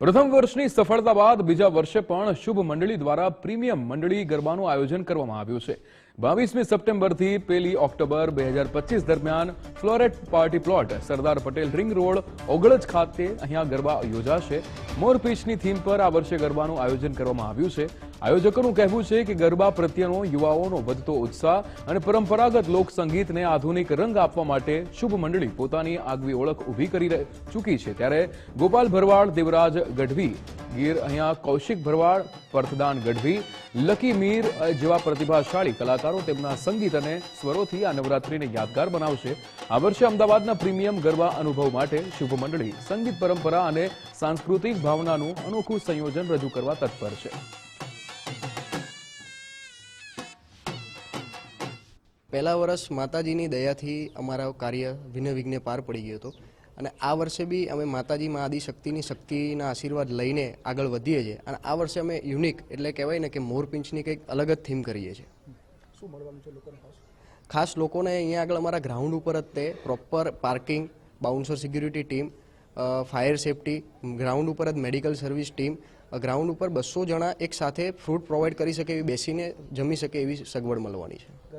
પ્રથમ વર્ષની સફળતા બાદ બીજા વર્ષે પણ શુભ મંડળી દ્વારા પ્રીમિયમ મંડળી ગરબાનું આયોજન કરવામાં આવ્યું છે. બાવીસમી સપ્ટેમ્બરથી પહેલી ઓક્ટોબર બે હજાર પચીસ દરમિયાન Florette party plot Sardar Patel ring road, Ognaj ખાતે અહીંયા ગરબા યોજાશે. મોરપીચની થીમ પર આ વર્ષે ગરબાનું આયોજન કરવામાં આવ્યું છે. આયોજકોનું કહેવું છે કે ગરબા પ્રત્યેનો યુવાઓનો વધતો ઉત્સાહ અને પરંપરાગત લોક સંગીતને આધુનિક રંગ આપવા માટે શુભ મંડળી પોતાની આગવી ઓળખ ઊભી કરી ચૂકી છે. ત્યારે ગોપાલ ભરવાડ, દેવરાજ ગઢવી, ગીર અહીંયા કૌશિક ભરવાડ, પર્થદાન ગઢવી, લકી મીર જેવા પ્રતિભાશાળી કલાકારો તેમના સંગીત અને સ્વરોથી આ નવરાત્રીને યાદગાર બનાવશે. આ વર્ષે અમદાવાદના પ્રીમિયમ ગરબા અનુભવ માટે શુભ મંડળી સંગીત પરંપરા અને સાંસ્કૃતિક ભાવનાનું અનોખું સંયોજન રજૂ કરવા તત્પર છે. પહેલા વર્ષ માતાજીની દયાથી અમારા કાર્ય વિઘ્ન પાર પડી ગયો હતો. અને આ વર્ષે બી અમે માતાજી મા આદિશક્તિની શક્તિના આશીર્વાદ લઈને આગળ વધીએ છીએ. અને આ વર્ષે અમે યુનિક એટલે કહેવાય ને કે મોરપિંચની કંઈક અલગ જ થીમ કરીએ છીએ. ખાસ? લોકોને અહીંયા આગળ અમારા ગ્રાઉન્ડ ઉપર જ તે proper parking bouncer security team fire safety ground ઉપર જ મેડિકલ સર્વિસ ટીમ ગ્રાઉન્ડ ઉપર બસો જણા એક સાથે ફ્રૂટ પ્રોવાઈડ કરી શકે એવી બેસીને જમી શકે એવી સગવડ મળવાની છે.